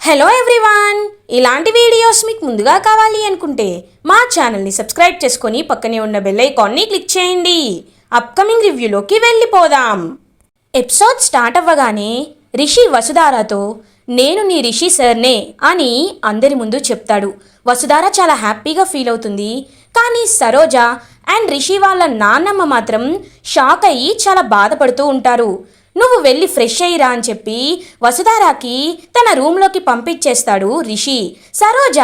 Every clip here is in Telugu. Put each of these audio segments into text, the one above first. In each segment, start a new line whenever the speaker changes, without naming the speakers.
హలో ఎవ్రీవాన్ ఇలాంటి వీడియోస్ మీకు ముందుగా కావాలి అనుకుంటే మా ఛానల్ని సబ్స్క్రైబ్ చేసుకొని పక్కనే ఉన్న బెల్ ఐకాన్ని క్లిక్ చేయండి. అప్కమింగ్ రివ్యూలోకి వెళ్ళిపోదాం. ఎపిసోడ్ స్టార్ట్ అవ్వగానే రిషి వసుధారాతో నేను నీ రిషి సర్నే అని అందరి ముందు చెప్తాడు. వసుధార చాలా హ్యాపీగా ఫీల్ అవుతుంది. కానీ సరోజ అండ్ రిషి వాళ్ళ నాన్నమ్మ మాత్రం షాక్ అయ్యి చాలా బాధపడుతూ ఉంటారు. నువ్వు వెళ్ళి ఫ్రెష్ అయ్యిరా అని చెప్పి వసుధారాకి తన రూమ్లోకి పంపించేస్తాడు రిషి. సరోజ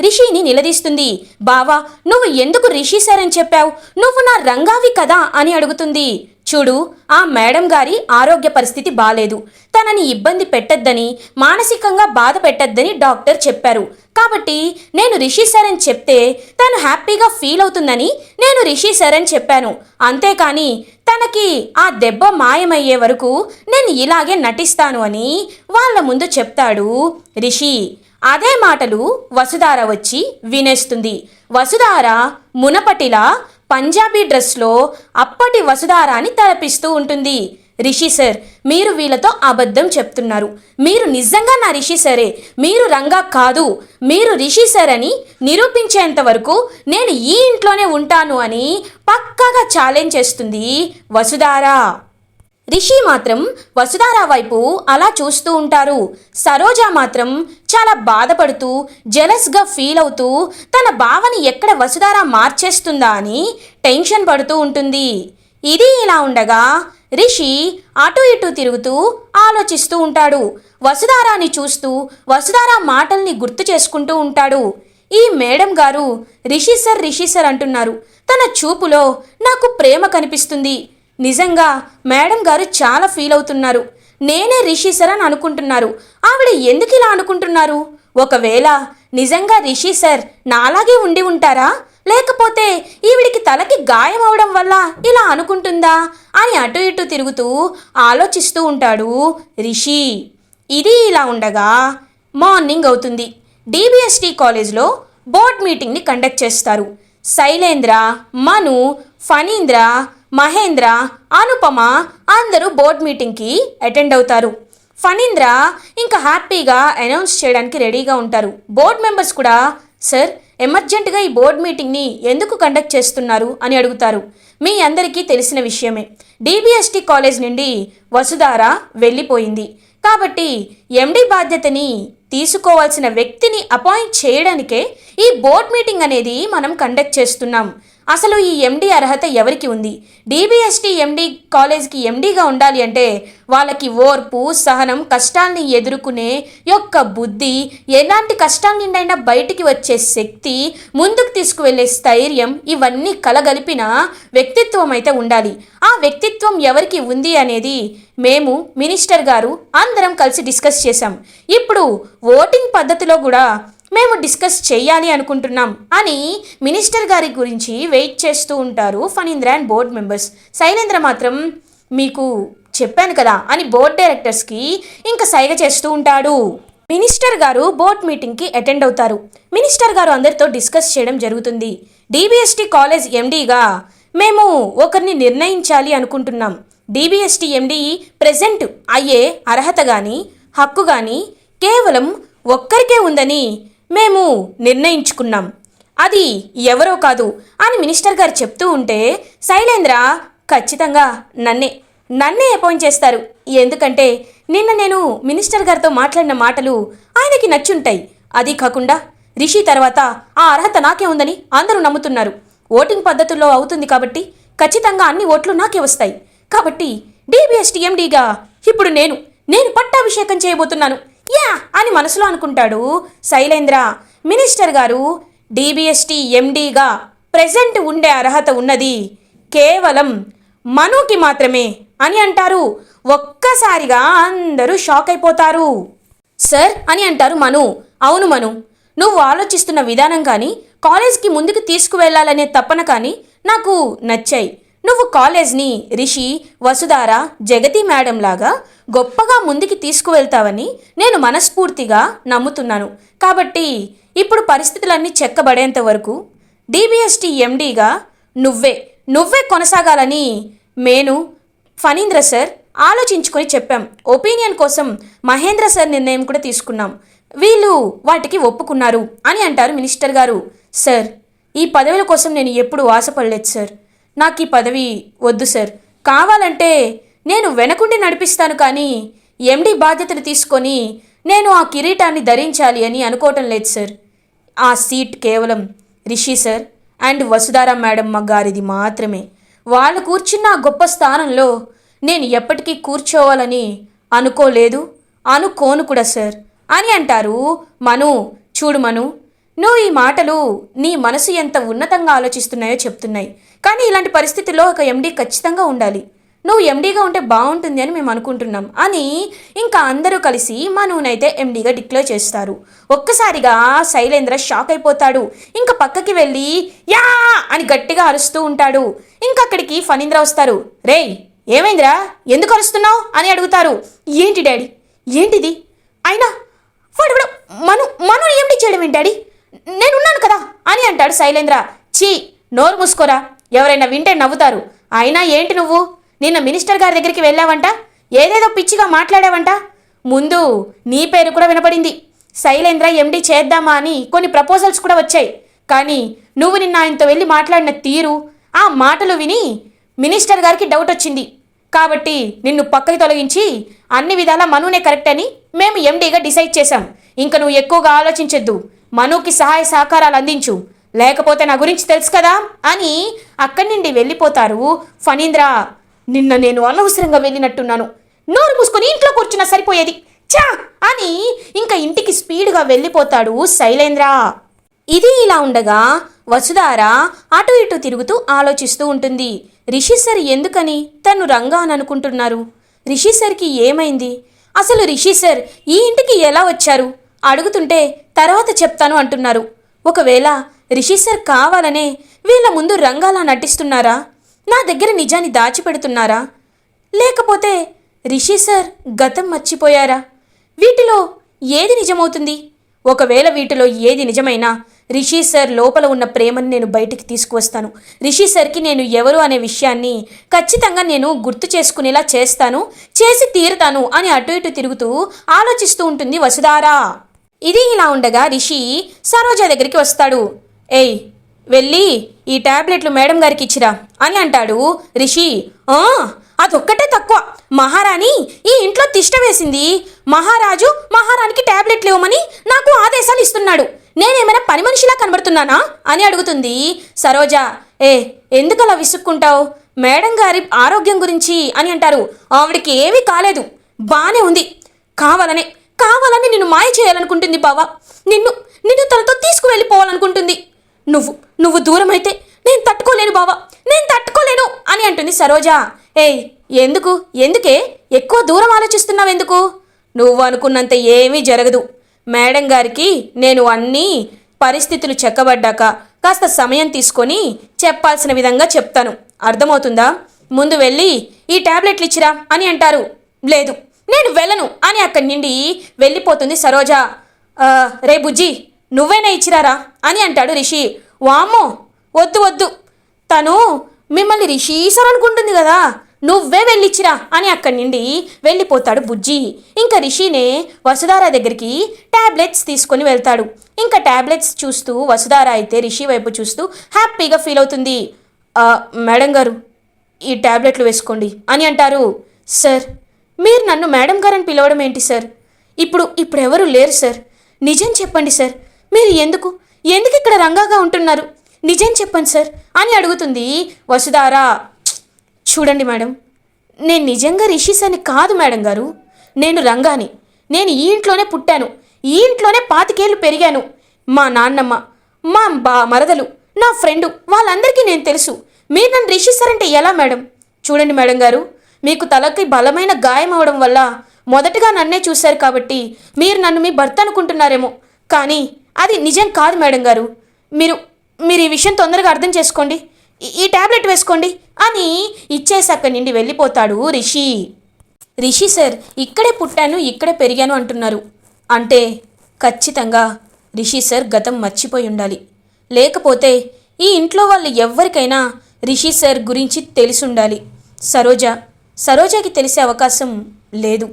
రిషిని నిలదీస్తుంది. బావా నువ్వు ఎందుకు రిషి సార్ అని చెప్పావు? నువ్వు నా రంగావి కదా అని అడుగుతుంది. చూడు ఆ మేడం గారి ఆరోగ్య పరిస్థితి బాలేదు. తనని ఇబ్బంది పెట్టద్దని మానసికంగా బాధ పెట్టద్దని డాక్టర్ చెప్పారు. కాబట్టి నేను రిషి సార్ అని చెప్తే తను హ్యాపీగా ఫీల్ అవుతుందని నేను రిషి సార్ అని చెప్పాను. అంతేకాని తనకి ఆ దెబ్బ మాయమయ్యే వరకు నేను ఇలాగే నటిస్తాను అని వాళ్ళ ముందు చెప్తాడు రిషి. అదే మాటలు వసుధార వచ్చి వినేస్తుంది. వసుధార మునపటిలా పంజాబీ డ్రెస్లో అప్పటి వసుధారాని తలపిస్తూ ఉంటుంది. రిషి సార్ మీరు వీళ్ళతో అబద్ధం చెప్తున్నారు. మీరు నిజంగా నా రిషి సరే. మీరు రంగా కాదు. మీరు రిషి సార్ అని నిరూపించేంత వరకు నేను ఈ ఇంట్లోనే ఉంటాను అని పక్కాగా ఛాలెంజ్ చేస్తుంది వసుధారా. రిషి మాత్రం వసుధార వైపు అలా చూస్తూ ఉంటారు. సరోజ మాత్రం చాలా బాధపడుతూ జెలస్గా ఫీల్ అవుతూ తన భావని ఎక్కడ వసుధార మార్చేస్తుందా అని టెన్షన్ పడుతూ ఉంటుంది. ఇది ఇలా ఉండగా రిషి అటు ఇటు తిరుగుతూ ఆలోచిస్తూ ఉంటాడు. వసుధారాని చూస్తూ వసుధారా మాటల్ని గుర్తు చేసుకుంటూ ఉంటాడు. ఈ మేడం గారు రిషి సర్ రిషి సర్ అంటున్నారు. తన చూపులో నాకు ప్రేమ కనిపిస్తుంది. నిజంగా మేడం గారు చాలా ఫీల్ అవుతున్నారు. నేనే రిషి సర్ అని అనుకుంటున్నారు. ఆవిడ ఎందుకు ఇలా అనుకుంటున్నారు? ఒకవేళ నిజంగా రిషి సార్ నాలాగే ఉండి ఉంటారా? లేకపోతే ఈవిడికి తలకి గాయం అవడం వల్ల ఇలా అనుకుంటుందా అని అటు ఇటు తిరుగుతూ ఆలోచిస్తూ ఉంటాడు రిషి. ఇది ఇలా ఉండగా మార్నింగ్ అవుతుంది. డిబిఎస్టి కాలేజ్లో బోర్డ్ మీటింగ్ని కండక్ట్ చేస్తారు. శైలేంద్ర మను ఫణీంద్ర మహేంద్ర అనుపమ అందరూ బోర్డ్ మీటింగ్కి అటెండ్ అవుతారు. ఫణీంద్ర ఇంకా హ్యాపీగా అనౌన్స్ చేయడానికి రెడీగా ఉంటారు. బోర్డ్ మెంబర్స్ కూడా సార్ ఎమర్జెంట్గా ఈ బోర్డ్ మీటింగ్ని ఎందుకు కండక్ట్ చేస్తున్నారు అని అడుగుతారు. మీ అందరికీ తెలిసిన విషయమే. డిబిఎస్టి కాలేజ్ నుండి వసుధార వెళ్ళిపోయింది. కాబట్టి ఎండి బాధ్యతని తీసుకోవాల్సిన వ్యక్తిని అపాయింట్ చేయడానికే ఈ బోర్డ్ మీటింగ్ అనేది మనం కండక్ట్ చేస్తున్నాం. అసలు ఈ ఎండి అర్హత ఎవరికి ఉంది? డీబీఎస్టీ ఎండి కాలేజ్కి ఎండిగా ఉండాలి అంటే వాళ్ళకి ఓర్పు సహనం కష్టాల్ని ఎదుర్కొనే యొక్క బుద్ధి ఎలాంటి కష్టాల నిండైనా బయటికి వచ్చే శక్తి ముందుకు తీసుకువెళ్ళే స్థైర్యం ఇవన్నీ కలగలిపిన వ్యక్తిత్వం అయితే ఉండాలి. ఆ వ్యక్తిత్వం ఎవరికి ఉంది అనేది మేము మినిస్టర్ గారు అందరం కలిసి డిస్కస్ చేశాం. ఇప్పుడు ఓటింగ్ పద్ధతిలో కూడా మేము డిస్కస్ చేయాలి అనుకుంటున్నాం అని మినిస్టర్ గారి గురించి వెయిట్ చేస్తూ ఉంటారు Phanindra and board members. Shailendra మాత్రం మీకు చెప్పాను కదా అని బోర్డ్ డైరెక్టర్స్కి ఇంకా సైగ చేస్తూ ఉంటాడు. మినిస్టర్ గారు బోర్డ్ మీటింగ్కి అటెండ్ అవుతారు. మినిస్టర్ గారు అందరితో డిస్కస్ చేయడం జరుగుతుంది. డీబీఎస్టీ కాలేజ్ ఎండీగా మేము ఒకరిని నిర్ణయించాలి అనుకుంటున్నాం. డిబిఎస్టి ఎండీ ప్రజెంట్ అయ్యే అర్హత కానీ హక్కు కానీ కేవలం ఒక్కరికే ఉందని మేము నిర్ణయించుకున్నాం. అది ఎవరో కాదు అని మినిస్టర్ గారు చెప్తూ ఉంటే శైలేంద్ర ఖచ్చితంగా నన్నే నన్నే అపాయింట్ చేస్తారు. ఎందుకంటే నిన్న నేను మినిస్టర్ గారితో మాట్లాడిన మాటలు ఆయనకి నచ్చుంటాయి. అది కాకుండా రిషి తర్వాత ఆ అర్హత నాకే ఉందని అందరూ నమ్ముతున్నారు. ఓటింగ్ పద్ధతుల్లో అవుతుంది కాబట్టి ఖచ్చితంగా అన్ని ఓట్లు నాకే వస్తాయి. కాబట్టి డిబిఎస్టీఎండీగా ఇప్పుడు నేను నేను పట్టాభిషేకం చేయబోతున్నాను. యా అని మనసులో అనుకుంటాడు. శైలేంద్ర మినిస్టర్ గారు డిబిఎస్టి ఎండీగా ప్రెజెంట్ ఉండే అర్హత ఉన్నది. కేవలం మనుకి మాత్రమే అని అంటారు. ఒక్కసారిగా అందరూ షాక్ అయిపోతారు. సార్ అని అంటారు మను. అవును మను. నువ్వు ఆలోచిస్తున్న విధానం కానీ కాలేజ్కి ముందుకు తీసుకువెళ్ళాలనే తపన కానీ నాకు నచ్చాయి. నువ్వు కాలేజ్ని రిషి వసుధార జగతి మేడం లాగా గొప్పగా ముందుకి తీసుకువెళ్తావని నేను మనస్ఫూర్తిగా నమ్ముతున్నాను. కాబట్టి ఇప్పుడు పరిస్థితులన్నీ చెక్కబడేంత వరకు డిబిఎస్టి ఎండీగా నువ్వే నువ్వే కొనసాగాలని నేను ఫణీంద్ర సార్ ఆలోచించుకొని చెప్పాం. ఒపీనియన్ కోసం మహేంద్ర సార్ నిర్ణయం కూడా తీసుకున్నాం. వీళ్ళు వాటికి ఒప్పుకున్నారు అని అంటారు మినిస్టర్ గారు. సార్ ఈ పదవుల కోసం నేను ఎప్పుడు ఆశపడలేదు సార్. నాకు ఈ పదవి వద్దు సార్. కావాలంటే నేను వెనకుండి నడిపిస్తాను కానీ ఎండి బాధ్యతలు తీసుకొని నేను ఆ కిరీటాన్ని ధరించాలి అని అనుకోవటం లేదు సార్. ఆ సీట్ కేవలం Rishi sir and Vasudhara madam గారిది మాత్రమే. వాళ్ళు కూర్చున్న ఆ గొప్ప స్థానంలో నేను ఎప్పటికీ కూర్చోవాలని అనుకోలేదు. అనుకోను కూడా సార్. అని అంటారు మను. చూడు మను నువ్వు ఈ మాటలు నీ మనసు ఎంత ఉన్నతంగా ఆలోచిస్తున్నాయో చెప్తున్నాయి. కానీ ఇలాంటి పరిస్థితుల్లో ఒక ఎండీ ఖచ్చితంగా ఉండాలి. నువ్వు ఎండీగా ఉంటే బాగుంటుంది అని మేము అనుకుంటున్నాం. అని ఇంకా అందరూ కలిసి మనూనైతే ఎండీగా డిక్లేర్ చేస్తారు. ఒక్కసారిగా శైలేంద్ర షాక్ అయిపోతాడు. ఇంకా పక్కకి వెళ్ళి యా! అని గట్టిగా అరుస్తూ ఉంటాడు. ఇంకా అక్కడికి ఫణీంద్ర వస్తారు. రేయ్ ఏమైందిరా? ఎందుకు అరుస్తున్నావు? అని అడుగుతారు. ఏంటి డాడీ? ఏంటిది? అయినా వాడు వాడు మను మను ఏమిటి చేయడం ఏంటి డాడీ? నేనున్నాను కదా! అని అంటాడు శైలేంద్ర. చీ నోరు మూసుకోరా. ఎవరైనా వింటే నవ్వుతారు. అయినా ఏంటి నువ్వు? నిన్న మినిస్టర్ గారి దగ్గరికి వెళ్ళావంట? ఏదేదో పిచ్చిగా మాట్లాడావంట? ముందు నీ పేరు కూడా వినపడింది. శైలేంద్ర ఎండి చేద్దామా అని కొన్ని ప్రపోజల్స్ కూడా వచ్చాయి. కానీ నువ్వు నిన్న ఆయనతో వెళ్ళి మాట్లాడిన తీరు ఆ మాటలు విని మినిస్టర్ గారికి డౌట్ వచ్చింది. కాబట్టి నిన్ను పక్కకి తొలగించి అన్ని విధాలా మనునే కరెక్ట్ అని మేము ఎండీగా డిసైడ్ చేశాం. ఇంకా నువ్వు ఎక్కువగా ఆలోచించొద్దు. మనుకి సహాయ సహకారాలు అందించు. లేకపోతే నా గురించి తెలుసు కదా అని అక్కడి నుండి వెళ్ళిపోతారు ఫణీంద్ర. నిన్న నేను అనవసరంగా వెళ్ళినట్టున్నాను. నోరు మూసుకొని ఇంట్లో కూర్చున్నా సరిపోయేది. చా అని ఇంకా ఇంటికి స్పీడ్గా వెళ్ళిపోతాడు శైలేంద్ర. ఇది ఇలా ఉండగా వసుధార అటు ఇటు తిరుగుతూ ఆలోచిస్తూ ఉంటుంది. రిషి సార్ ఎందుకని తను రంగా అని అనుకుంటున్నారు? రిషి సార్కి ఏమైంది? అసలు రిషి సార్ ఈ ఇంటికి ఎలా వచ్చారు? అడుగుతుంటే తర్వాత చెప్తాను అంటున్నారు. ఒకవేళ రిషి సార్ కావాలనే వీళ్ళ ముందు రంగాలా నటిస్తున్నారా? నా దగ్గర నిజాన్ని దాచిపెడుతున్నారా? లేకపోతే రిషి సార్ గతం మర్చిపోయారా? వీటిలో ఏది నిజమవుతుంది? ఒకవేళ వీటిలో ఏది నిజమైనా రిషి సార్ లోపల ఉన్న ప్రేమను నేను బయటికి తీసుకువస్తాను. రిషి సార్కి నేను ఎవరు అనే విషయాన్ని ఖచ్చితంగా నేను గుర్తు చేసుకునేలా చేస్తాను చేసి తీరుతాను అని అటు ఇటు తిరుగుతూ ఆలోచిస్తూ ఉంటుంది వసుధారా. ఇది ఇలా ఉండగా రిషి సరోజ దగ్గరికి వస్తాడు. ఏయ్ వెళ్ళి ఈ టాబ్లెట్లు మేడం గారికి ఇచ్చిరా అని అంటాడు రిషి. "ఆ, అదొక్కటే తక్కువ. మహారాణి ఈ ఇంట్లో తిష్ట వేసింది. మహారాజు మహారాణికి ట్యాబ్లెట్లు ఇవ్వమని నాకు ఆదేశాలు ఇస్తున్నాడు. నేనేమైనా పని మనిషిలా కనబడుతున్నానా అని అడుగుతుంది సరోజ. ఏ ఎందుకలా విసుక్కుంటావు? మేడం గారి ఆరోగ్యం గురించి అని అంటారు. ఆవిడికి ఏమీ కాలేదు. బానే ఉంది. కావాలనే కావాలని నిన్ను మాయ చేయాలనుకుంటుంది బావా. నిన్ను నిన్ను తనతో తీసుకువెళ్ళిపోవాలనుకుంటుంది. నువ్వు నువ్వు దూరం అయితే నేను తట్టుకోలేను బావా నేను తట్టుకోలేను అని అంటుంది సరోజా. ఏయ్ ఎందుకు? ఎందుకే? ఎక్కువ దూరం ఆలోచిస్తున్నావు ఎందుకు? నువ్వు అనుకున్నంత ఏమీ జరగదు. మేడం గారికి నేను అన్నీ పరిస్థితులు చెక్కబడ్డాక కాస్త సమయం తీసుకొని చెప్పాల్సిన విధంగా చెప్తాను. అర్థమవుతుందా? ముందు వెళ్ళి ఈ టాబ్లెట్లు ఇచ్చిరా అని అంటారు. లేదు నేను వెళ్ళను అని అక్కడి నుండి వెళ్ళిపోతుంది సరోజా. రే బుజ్జి నువ్వేనా ఇచ్చిరారా అని అంటాడు రిషి. వామ్మో వద్దు వద్దు. తను మిమ్మల్ని రిషీశ్వర్ అనుకుంటుంది కదా. నువ్వే వెళ్ళిచ్చిరా అని అక్కడి నుండి వెళ్ళిపోతాడు బుజ్జి. ఇంకా రిషినే వసుధార దగ్గరికి ట్యాబ్లెట్స్ తీసుకొని వెళ్తాడు. ఇంకా ట్యాబ్లెట్స్ చూస్తూ వసుధార అయితే రిషి వైపు చూస్తూ హ్యాపీగా ఫీల్ అవుతుంది. మేడం గారు ఈ ట్యాబ్లెట్లు వేసుకోండి అని అంటారు. సార్ మీరు నన్ను మేడం గారని పిలవడం ఏంటి సార్? ఇప్పుడు ఇప్పుడు ఎవరు లేరు సార్. నిజం చెప్పండి సార్. మీరు ఎందుకు ఎందుకు ఇక్కడ రంగాగా ఉంటున్నారు? నిజం చెప్పండి సార్ అని అడుగుతుంది వసుధారా. చూడండి మేడం నేను నిజంగా రిషిస్ అని కాదు మేడం గారు. నేను రంగాని. నేను ఈ ఇంట్లోనే పుట్టాను. ఈ ఇంట్లోనే పాతికేళ్ళు పెరిగాను. మా నాన్నమ్మ మా బా మరదలు నా ఫ్రెండు వాళ్ళందరికీ నేను తెలుసు. మీరు నన్ను రిషిస్తారంటే ఎలా మేడం? చూడండి మేడం గారు మీకు తలకి బలమైన గాయం అవడం వల్ల మొదటగా నన్నే చూశారు కాబట్టి మీరు నన్ను మీ భర్త అనుకుంటున్నారేమో. కానీ అది నిజం కాదు మేడం గారు. మీరు మీరు ఈ విషయం తొందరగా అర్థం చేసుకోండి. ఈ- ట్యాబ్లెట్ టాబ్లెట్ వేసుకోండి. అని ఇచ్చేసి అక్కడి నుండి వెళ్ళిపోతాడు రిషి. రిషి సార్ ఇక్కడే పుట్టాను ఇక్కడే పెరిగాను అంటున్నారు. అంటే ఖచ్చితంగా రిషి సార్ గతం మర్చిపోయి ఉండాలి. లేకపోతే ఈ ఇంట్లో వాళ్ళు ఎవ్వరికైనా రిషి సార్ గురించి తెలిసి ఉండాలి సరోజ సరోజకి తెలిసే అవకాశం లేదు.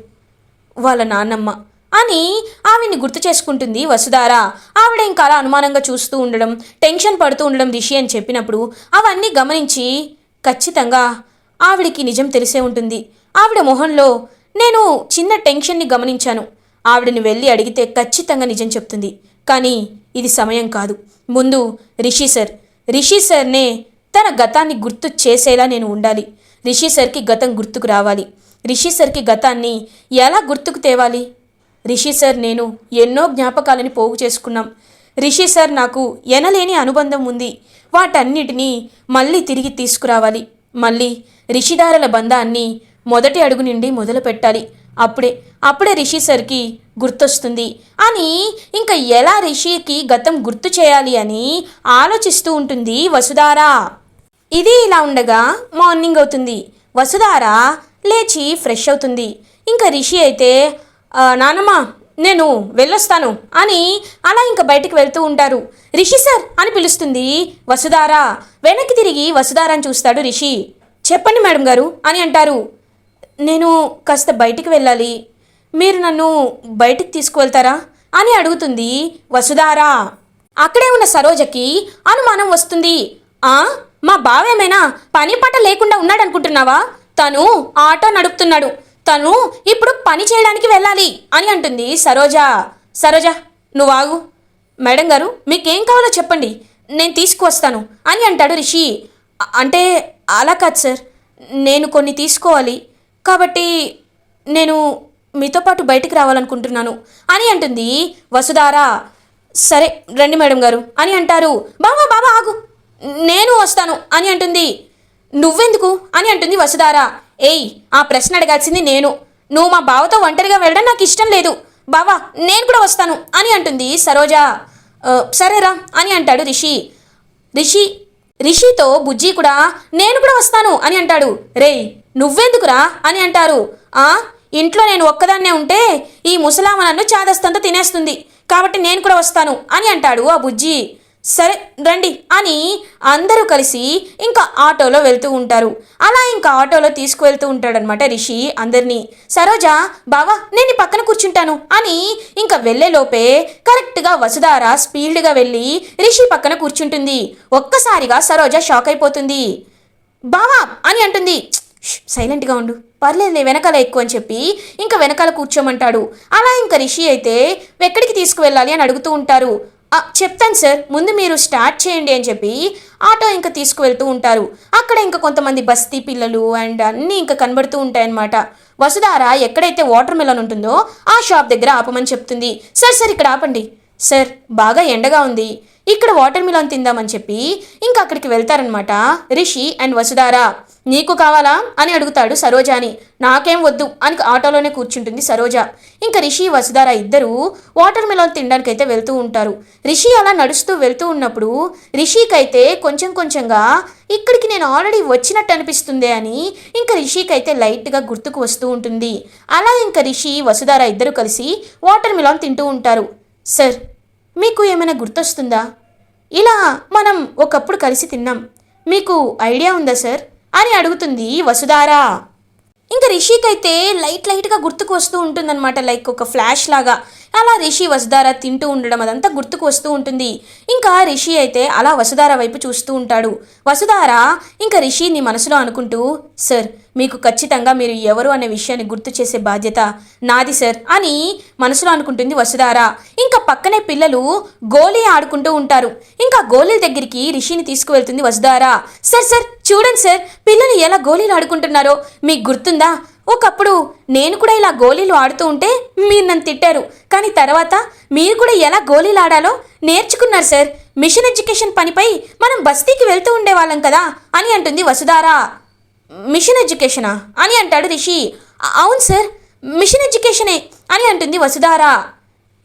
వాళ్ళ నాన్నమ్మ. అని ఆవిడ్ని గుర్తు చేసుకుంటుంది వసుధార. ఆవిడ ఇంకా అలా అనుమానంగా చూస్తూ ఉండడం టెన్షన్ పడుతూ ఉండడం రిషి అని చెప్పినప్పుడు అవన్నీ గమనించి ఖచ్చితంగా ఆవిడికి నిజం తెలిసే ఉంటుంది. ఆవిడ మొహంలో నేను చిన్న టెన్షన్ని గమనించాను. ఆవిడని వెళ్ళి అడిగితే ఖచ్చితంగా నిజం చెప్తుంది. కానీ ఇది సమయం కాదు. ముందు రిషి సార్ రిషి సార్నే తన గతాన్ని గుర్తు చేసేలా నేను ఉండాలి. రిషి సార్కి గతం గుర్తుకు రావాలి. రిషి సార్కి గతాన్ని ఎలా గుర్తుకు తేవాలి? రిషి సార్ నేను ఎన్నో జ్ఞాపకాలని పోగు చేసుకున్నాం. రిషి సార్ నాకు ఎనలేని అనుబంధం ఉంది. వాటన్నిటినీ మళ్ళీ తిరిగి తీసుకురావాలి. మళ్ళీ రిషిదారుల బంధాన్ని మొదటి అడుగు నుండి మొదలు పెట్టాలి అప్పుడే అప్పుడే రిషి సార్కి గుర్తొస్తుంది. అని ఇంకా ఎలా రిషికి గతం గుర్తు చేయాలి అని ఆలోచిస్తూ ఉంటుంది వసుధారా. ఇది ఇలా ఉండగా మార్నింగ్ అవుతుంది. వసుధార లేచి ఫ్రెష్ అవుతుంది. ఇంకా రిషి అయితే నానమ్మ నేను వెళ్ళొస్తాను అని అలా ఇంకా బయటికి వెళ్తూ ఉంటారు. రిషి సార్ అని పిలుస్తుంది వసుధార. వెనక్కి తిరిగి వసుధారని చూస్తాడు రిషి. చెప్పండి మేడం గారు అని అంటారు. నేను కాస్త బయటికి వెళ్ళాలి. మీరు నన్ను బయటికి తీసుకువెళ్తారా? అని అడుగుతుంది వసుధారా. అక్కడే ఉన్న సరోజకి అనుమానం వస్తుంది. ఆ మా బావేమైనా పని పాట లేకుండా ఉన్నాడనుకుంటున్నావా? తను ఆటో నడుపుతున్నాడు. తను ఇప్పుడు పని చేయడానికి వెళ్ళాలి అని అంటుంది సరోజ. సరోజ నువ్వు ఆగు. మేడం గారు మీకేం కావాలో చెప్పండి. నేను తీసుకువస్తాను అని అంటాడు రిషి. అంటే అలా కాదు సార్ నేను కొన్ని తీసుకోవాలి. కాబట్టి నేను మీతో పాటు బయటికి రావాలనుకుంటున్నాను అని అంటుంది వసుధారా. సరే రండి మేడం గారు అని అంటారు. బాబా బాబా ఆగు. నేను వస్తాను అని అంటుంది. నువ్వెందుకు అని అంటుంది వసుధార. ఏయ్ ఆ ప్రశ్న అడగాల్సింది నేను. నువ్వు మా బావతో ఒంటరిగా వెళ్ళడం నాకు ఇష్టం లేదు. బావా నేను కూడా వస్తాను అని అంటుంది సరోజ. సరేరా అని అంటాడు రిషి. రిషి రిషితో బుజ్జి కూడా నేను కూడా వస్తాను అని అంటాడు. రేయ్ నువ్వెందుకురా అని అంటారు. ఆ ఇంట్లో నేను ఒక్కదాన్నే ఉంటే ఈ ముసలామ నన్ను చాదస్తంతో తినేస్తుంది. కాబట్టి నేను కూడా వస్తాను అని అంటాడు ఆ బుజ్జి. సరే రండి అని అందరూ కలిసి ఇంకా ఆటోలో వెళ్తూ ఉంటారు. అలా ఇంకా ఆటోలో తీసుకువెళ్తూ ఉంటాడనమాట రిషి అందరినీ. సరోజ బావా నేను పక్కన కూర్చుంటాను అని ఇంకా వెళ్ళేలోపే కరెక్ట్గా వసుధార స్పీడ్గా వెళ్ళి రిషి పక్కన కూర్చుంటుంది. ఒక్కసారిగా సరోజ షాక్ అయిపోతుంది. బావా అని అంటుంది. సైలెంట్గా ఉండు. పర్లేదు వెనకాల ఎక్కువ అని చెప్పి ఇంకా వెనకాల కూర్చోమంటాడు. అలా ఇంకా రిషి అయితే ఎక్కడికి తీసుకువెళ్ళాలి అని అడుగుతూ ఉంటారు. చెప్తాను సార్. ముందు మీరు స్టార్ట్ చేయండి అని చెప్పి ఆటో ఇంకా తీసుకువెళ్తూ ఉంటారు. అక్కడ ఇంకా కొంతమంది బస్తీ పిల్లలు అండ్ అన్నీ ఇంకా కనబడుతూ ఉంటాయన్నమాట. వసుధార ఎక్కడైతే వాటర్ మెలన్ ఉంటుందో ఆ షాప్ దగ్గర ఆపమని చెప్తుంది. సార్ సార్ ఇక్కడ ఆపండి. సార్ బాగా ఎండగా ఉంది. ఇక్కడ వాటర్ మిలన్ తిందామని చెప్పి ఇంకా అక్కడికి వెళ్తారనమాట రిషి అండ్ వసుధార నీకు కావాలా? అని అడుగుతాడు సరోజాని. నాకేం వద్దు అని ఆటోలోనే కూర్చుంటుంది సరోజ. ఇంకా రిషి వసుధార ఇద్దరు వాటర్ తినడానికి తినడానికైతే వెళ్తూ ఉంటారు. రిషి అలా నడుస్తూ వెళ్తూ ఉన్నప్పుడు రిషికైతే కొంచెం కొంచెంగా ఇక్కడికి నేను ఆల్రెడీ వచ్చినట్టు అనిపిస్తుంది అని ఇంకా రిషికైతే లైట్గా గుర్తుకు వస్తూ ఉంటుంది. అలా ఇంకా రిషి వసుధార ఇద్దరు కలిసి వాటర్ మిలన్ తింటూ ఉంటారు. సార్ మీకు ఏమైనా గుర్తొస్తుందా? ఇలా మనం ఒకప్పుడు కలిసి తిన్నాం. మీకు ఐడియా ఉందా సార్? అని అడుగుతుంది వసుధారా. ఇంకా రిషికైతే లైట్ లైట్గా గుర్తుకు వస్తూ ఉంటుందన్నమాట లైక్ ఒక ఫ్లాష్ లాగా. అలా రిషి వసుధార తింటూ ఉండడం అదంతా గుర్తుకు వస్తూ ఉంటుంది. ఇంకా రిషి అయితే అలా వసుధార వైపు చూస్తూ ఉంటాడు. వసుధార ఇంకా రిషిని మనసులో అనుకుంటూ సార్ మీకు ఖచ్చితంగా మీరు ఎవరు అనే విషయాన్ని గుర్తు చేసే బాధ్యత నాది సార్ అని మనసులో అనుకుంటుంది వసుధార. ఇంకా పక్కనే పిల్లలు గోళీ ఆడుకుంటూ ఉంటారు. ఇంకా గోళీల దగ్గరికి రిషిని తీసుకువెళ్తుంది వసుధార. సార్ సార్ చూడండి సార్ పిల్లలు ఎలా గోళీలు ఆడుకుంటున్నారో మీకు గుర్తుందా? ఒకప్పుడు నేను కూడా ఇలా గోళీలు ఆడుతూ ఉంటే మీరు నన్ను తిట్టారు. కానీ తర్వాత మీరు కూడా ఎలా గోళీలు ఆడాలో నేర్చుకున్నారు సార్. మిషన్ ఎడ్యుకేషన్ పనిపై మనం బస్తీకి వెళ్తూ ఉండేవాళ్ళం కదా అని అంటుంది వసుధారా. మిషన్ ఎడ్యుకేషనా? అని అంటాడు రిషి. అవును సార్. మిషన్ ఎడ్యుకేషనే అని అంటుంది వసుధారా.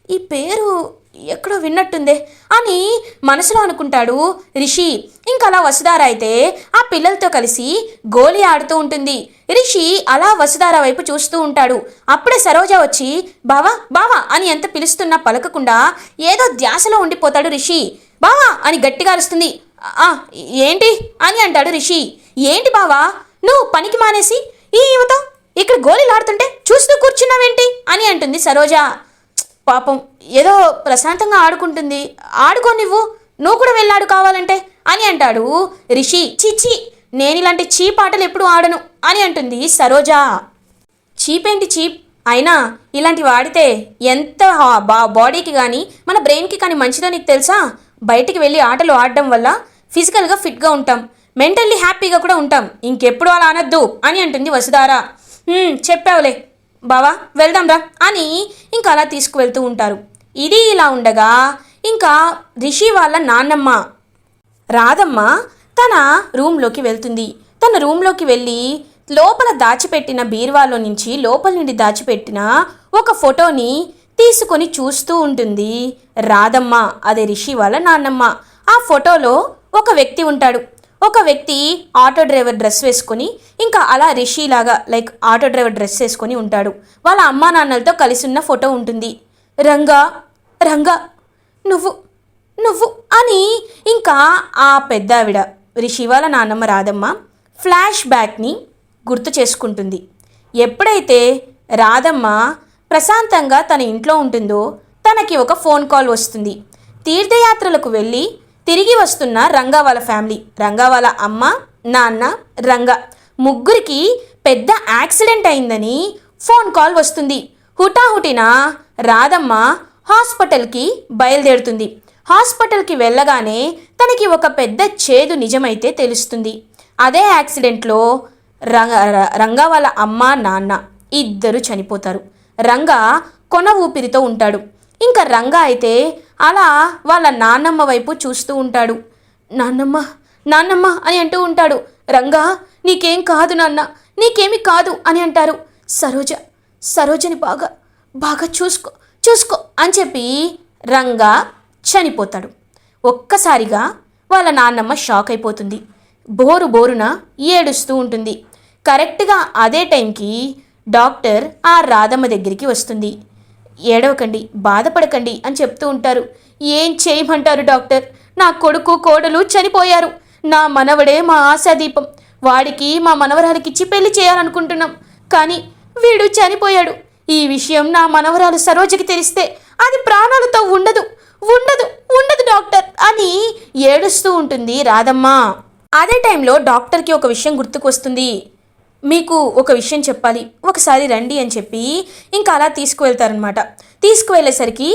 ఈ పేరు ఎక్కడో విన్నట్టుందే అని మనసులో అనుకుంటాడు రిషి. ఇంకా అలా వసుధార అయితే ఆ పిల్లలతో కలిసి గోలి ఆడుతూ ఉంటుంది. రిషి అలా వసుధార వైపు చూస్తూ ఉంటాడు. అప్పుడే సరోజ వచ్చి బావా బావా అని ఎంత పిలుస్తున్నా పలకకుండా ఏదో ధ్యాసలో ఉండిపోతాడు రిషి. బావా అని గట్టిగా అరుస్తుంది. "ఆ, ఏంటి? అని అంటాడు రిషి. ఏంటి బావా? నువ్వు పనికి మానేసి ఈ యువత ఇక్కడ గోళీలాడుతుంటే చూస్తూ కూర్చున్నావేంటి? అని అంటుంది సరోజ. పాపం ఏదో ప్రశాంతంగా ఆడుకుంటుంది. ఆడుకో నువ్వు. నువ్వు కూడా వెళ్ళాడు కావాలంటే అని అంటాడు. రిషి చిచి నేను ఇలాంటి చీప్ ఆటలు ఎప్పుడు ఆడను అని అంటుంది సరోజా. చీప్ ఏంటి చీప్ అయినా ఇలాంటివి ఆడితే ఎంత బా బాడీకి కానీ మన బ్రెయిన్కి కానీ మంచిదో నీకు తెలుసా? బయటికి వెళ్ళి ఆటలు ఆడడం వల్ల ఫిజికల్గా ఫిట్గా ఉంటాం. మెంటల్లీ హ్యాపీగా కూడా ఉంటాం. ఇంకెప్పుడు అలా అనొద్దు అని అంటుంది వసుధార. చెప్పావులే. బావా వెళ్దాంరా అని ఇంకా అలా తీసుకువెళ్తూ ఉంటారు. ఇది ఇలా ఉండగా ఇంకా రిషి వాళ్ళ నాన్నమ్మ రాధమ్మ తన రూమ్లోకి వెళ్తుంది. తన రూమ్లోకి వెళ్ళి లోపల దాచిపెట్టిన బీరువాలో నుంచి లోపల నుండి దాచిపెట్టిన ఒక ఫోటోని తీసుకొని చూస్తూ ఉంటుంది రాధమ్మ అదే రిషి వాళ్ళ నాన్నమ్మ. ఆ ఫోటోలో ఒక వ్యక్తి ఉంటాడు. ఒక వ్యక్తి ఆటో డ్రైవర్ డ్రెస్ వేసుకొని ఇంకా అలా రిషిలాగా లైక్ ఆటో డ్రైవర్ డ్రెస్ వేసుకొని ఉంటాడు. వాళ్ళ అమ్మా నాన్నలతో కలిసి ఉన్న ఫోటో ఉంటుంది. రంగా రంగా నువ్వు నువ్వు అని ఇంకా ఆ పెద్ద ఆవిడ రిషి వాళ్ళ నాన్నమ్మ రాధమ్మ ఫ్లాష్ బ్యాక్ని గుర్తు చేసుకుంటుంది. ఎప్పుడైతే రాధమ్మ ప్రశాంతంగా తన ఇంట్లో ఉంటుందో తనకి ఒక ఫోన్ కాల్ వస్తుంది. తీర్థయాత్రలకు వెళ్ళి తిరిగి వస్తున్న రంగా వాళ్ళ ఫ్యామిలీ. రంగా వాళ్ళ అమ్మ నాన్న రంగా. ముగ్గురికి పెద్ద యాక్సిడెంట్ అయిందని ఫోన్ కాల్ వస్తుంది. హుటాహుటిన రాధమ్మ హాస్పిటల్కి బయలుదేరుతుంది. హాస్పిటల్కి వెళ్ళగానే తనకి ఒక పెద్ద చేదు నిజమైతే తెలుస్తుంది. అదే యాక్సిడెంట్లో రంగ రంగా వాళ్ళ అమ్మ నాన్న ఇద్దరు చనిపోతారు. రంగా కొన ఊపిరితో ఉంటాడు. ఇంకా రంగా అయితే అలా వాళ్ళ నాన్నమ్మ వైపు చూస్తూ ఉంటాడు. నాన్నమ్మ నాన్నమ్మ అని అంటూ ఉంటాడు. రంగా నీకేం కాదు నాన్న నీకేమి కాదు అని అంటారు. సరోజ సరోజని బాగా బాగా చూసుకో చూసుకో అని చెప్పి రంగా చనిపోతాడు. ఒక్కసారిగా వాళ్ళ నాన్నమ్మ షాక్ అయిపోతుంది. బోరు బోరున ఏడుస్తూ ఉంటుంది. కరెక్ట్గా అదే టైంకి డాక్టర్ ఆ రాధమ్మ దగ్గరికి వస్తుంది. ఏడవకండి బాధపడకండి అని చెప్తూ ఉంటారు. ఏం చేయమంటారు డాక్టర్? నా కొడుకు కోడలు చనిపోయారు. నా మనవడే మా ఆశాదీపం. వాడికి మా మనవరాలకిచ్చి పెళ్ళి చేయాలనుకుంటున్నాం. కానీ వీడు చనిపోయాడు. ఈ విషయం నా మనవరాలు సరోజకి తెలిస్తే అది ప్రాణాలతో ఉండదు. ఉండదు ఉండదు డాక్టర్ అని ఏడుస్తూ ఉంటుంది రాధమ్మ. అదే టైంలో డాక్టర్కి ఒక విషయం గుర్తుకొస్తుంది. మీకు ఒక విషయం చెప్పాలి. ఒకసారి రండి అని చెప్పి ఇంకా అలా తీసుకువెళ్తారనమాట తీసుకువెళ్ళేసరికి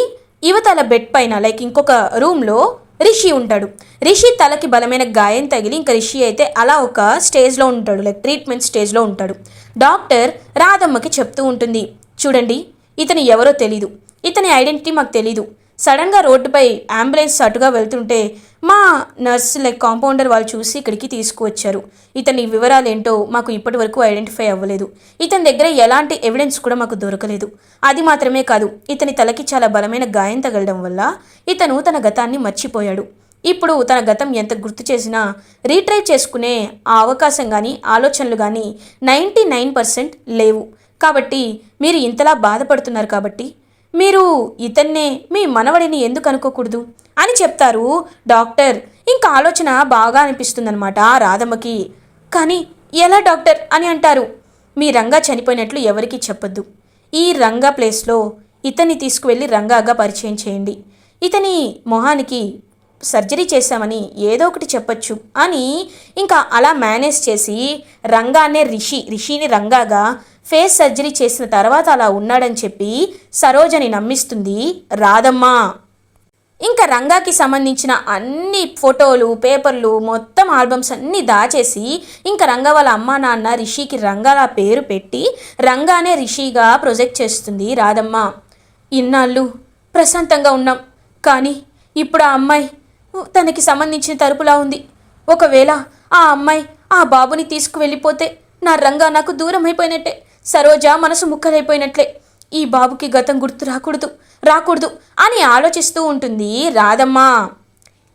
యువతల బెడ్ పైన లైక్ ఇంకొక రూమ్లో రిషి ఉంటాడు. రిషి తలకి బలమైన గాయం తగిలి ఇంకా రిషి అయితే అలా ఒక స్టేజ్లో ఉంటాడు. లైక్ ట్రీట్మెంట్ స్టేజ్లో ఉంటాడు. డాక్టర్ రాధమ్మకి చెప్తూ ఉంటుంది. చూడండి ఇతను ఎవరో తెలీదు. ఇతని ఐడెంటిటీ మాకు తెలీదు. సడన్గా రోడ్డుపై అంబులెన్స్ అటుగా వెళ్తుంటే మా నర్స్ లైక్ కాంపౌండర్ వాళ్ళు చూసి ఇక్కడికి తీసుకువచ్చారు. ఇతని వివరాలు ఏంటో మాకు ఇప్పటి వరకు ఐడెంటిఫై అవ్వలేదు. ఇతని దగ్గర ఎలాంటి ఎవిడెన్స్ కూడా మాకు దొరకలేదు. అది మాత్రమే కాదు ఇతని తలకి చాలా బలమైన గాయం తగలడం వల్ల ఇతను తన గతాన్ని మర్చిపోయాడు. ఇప్పుడు తన గతం ఎంత గుర్తు చేసినా రీట్రై చేసుకునే ఆ అవకాశం కానీ ఆలోచనలు కానీ నైంటీ నైన్ పర్సెంట్ లేవు. కాబట్టి మీరు ఇంతలా బాధపడుతున్నారు కాబట్టి మీరు ఇతన్నే మీ మనవడిని ఎందుకు అనుకోకూడదు? అని చెప్తారు డాక్టర్. ఇంకా ఆలోచన బాగా అనిపిస్తుందన్నమాట రాధమ్మకి. కానీ ఎలా డాక్టర్? అని అంటారు. మీ రంగా చనిపోయినట్లు ఎవరికీ చెప్పొద్దు. ఈ రంగా ప్లేస్లో ఇతన్ని తీసుకువెళ్ళి రంగాగా పరిచయం చేయండి. ఇతని మొహానికి సర్జరీ చేశామని ఏదో ఒకటి చెప్పొచ్చు అని ఇంకా అలా మేనేజ్ చేసి రంగా అనే రిషి రిషిని రంగాగా ఫేస్ సర్జరీ చేసిన తర్వాత అలా ఉన్నాడని చెప్పి సరోజని నమ్మిస్తుంది రాధమ్మ. ఇంకా రంగాకి సంబంధించిన అన్ని ఫోటోలు పేపర్లు మొత్తం ఆల్బమ్స్ అన్నీ దాచేసి ఇంకా రంగా వాళ్ళ అమ్మా నాన్న రిషికి రంగాల పేరు పెట్టి రంగానే రిషిగా ప్రొజెక్ట్ చేస్తుంది రాధమ్మ. ఇన్నాళ్ళు ప్రశాంతంగా ఉన్నాం. కానీ ఇప్పుడు ఆ అమ్మాయి తనకి సంబంధించిన తరుపులా ఉంది. ఒకవేళ ఆ అమ్మాయి ఆ బాబుని తీసుకువెళ్ళిపోతే నా రంగా నాకు దూరం అయిపోయినట్టే సరోజ మనసు ముక్కలైపోయినట్లే. ఈ బాబుకి గతం గుర్తు రాకూడదు రాకూడదు అని ఆలోచిస్తూ ఉంటుంది రాధమ్మ.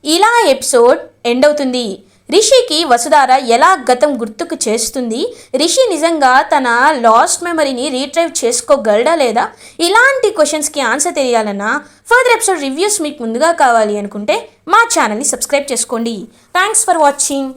ఇలా ఎపిసోడ్ ఎండ్ అవుతుంది రిషికి వసుధార ఎలా గతం గుర్తుకు చేస్తుంది? రిషి నిజంగా తన లాస్ట్ మెమరీని రీట్రైవ్ చేసుకోగలడా లేదా? ఇలాంటి క్వశ్చన్స్కి ఆన్సర్ తెలియాలన్నా ఫర్దర్ ఎపిసోడ్ రివ్యూస్ మీకు ముందుగా కావాలి అనుకుంటే మా ఛానల్ని సబ్స్క్రైబ్ చేసుకోండి. Thanks for watching